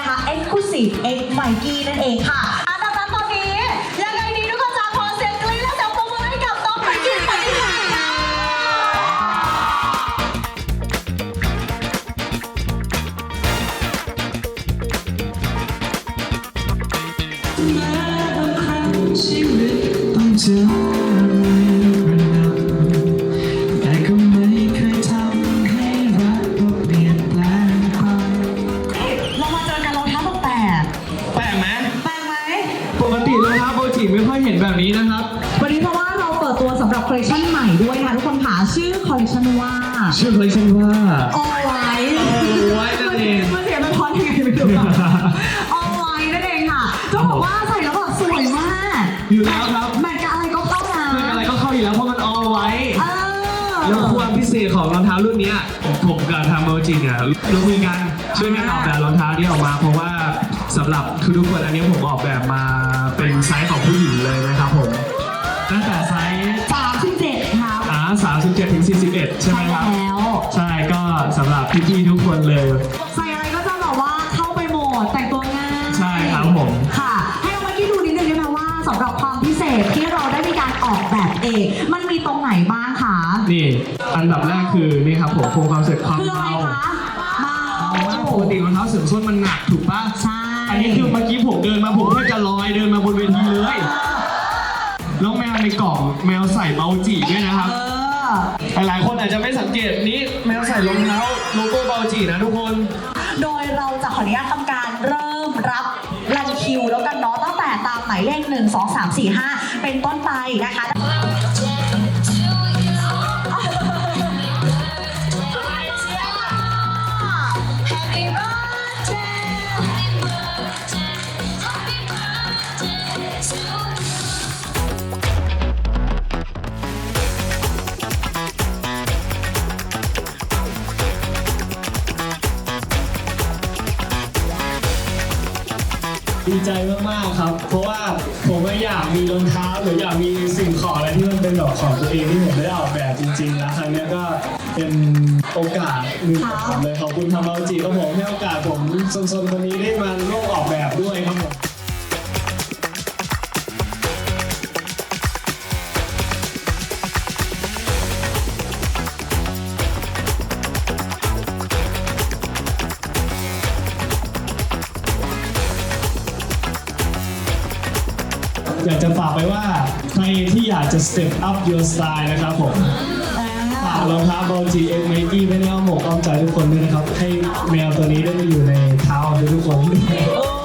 นะคะ Exclusive X Mikey นั่นเองค่ะ องเท้าโบจิไม่ค่อยเห็นแบบนี้นะครับ วันนี้เพราะว่าเราเปิดตัวสำหรับคอลเลคชันใหม่ด้วยนะคะทุกคนค่ะชื่อคอลเลคชันว่าชื่อคอลเลคชันว่า All White All White นั่นเอง มันเสียเป็นพอนยังไงไม่รู้อะ All White นั่นเองค่ะจะบอกว่าใส่แล้วแบบสวยมากอยู่แล้วครับ แมท ของรองเท้ารุ่นเนี้ยผมกับทางโบจิเนี่ยร่วมมือกันช่วยกันออกแบบรองเท้านี้ออกมา เพราะว่าสำหรับทุกๆคนอันนี้ผมออกแบบมาเป็นไซส์ของผู้หญิงเลยนะครับผมตั้งแต่ไซส์สามสิบเจ็ดครับอ่า37ถึง41ใช่ไหมครับแล้ว ใช่ก็สำหรับพี่ๆทุกคนเลย ใส่อะไรก็จะแบบว่าเข้าไปโหมดแต่งตัวง่ายใช่ครับผม ค่ะ ให้เอามากี้ดูนิดนึงได้ไหมว่าสำหรับความพิเศษที่เราได้มีการออกแบบเอง มันมีตรงไหนบ้างคะ นี่อันดับแรกคือนี่ครับผมโครงความเสร็จความคืออะไรเบาคะเบาเพราะว่าปกติรองเท้าเสริมส้นมันหนักถูกปะใช่อันนี้คือเมื่อกี้ผมเดินมาผมแค่จะลอยเดินมาบนเวทีเลยแล้วแมวในกล่องแมวใส่เบาจีด้วยนะครับ เออ หลายๆคนอาจจะไม่สังเกตนี่แมวใส่รองเท้าโลโก้เบาจีนะทุกคน โดยเราจะขออนุญาตทำการเริ่มรับรันคิวแล้วกันเนาะตั้งแต่ตามหมายเลข 1 2 3 4 5 เป็นต้นไปนะคะ Happy ดีใจมากๆครับ เพราะว่าผมก็อยากมีรองเท้าหรืออยากมีสิ่งของอะไรที่มันเป็นแบบของตัวเองที่ผมไม่ได้ออกแบบจริงๆแล้วครั้งเนี้ยก็เป็นโอกาสหนึ่งของผมเลยขอบคุณทางเบาจีครับผมให้โอกาสผมซนๆคนนี้ได้มาร่วมออกแบบด้วยครับผม อยากจะฝากไปว่าใครที่อยากจะ step up your style นะครับผมฝากรองเท้าบอลจีเอ็กไมกี้ไว้ในอ้อมอกอ้อมใจทุกคนด้วยนะครับ ให้แมวตัวนี้ได้มาอยู่ในเท้าของทุกคนเอ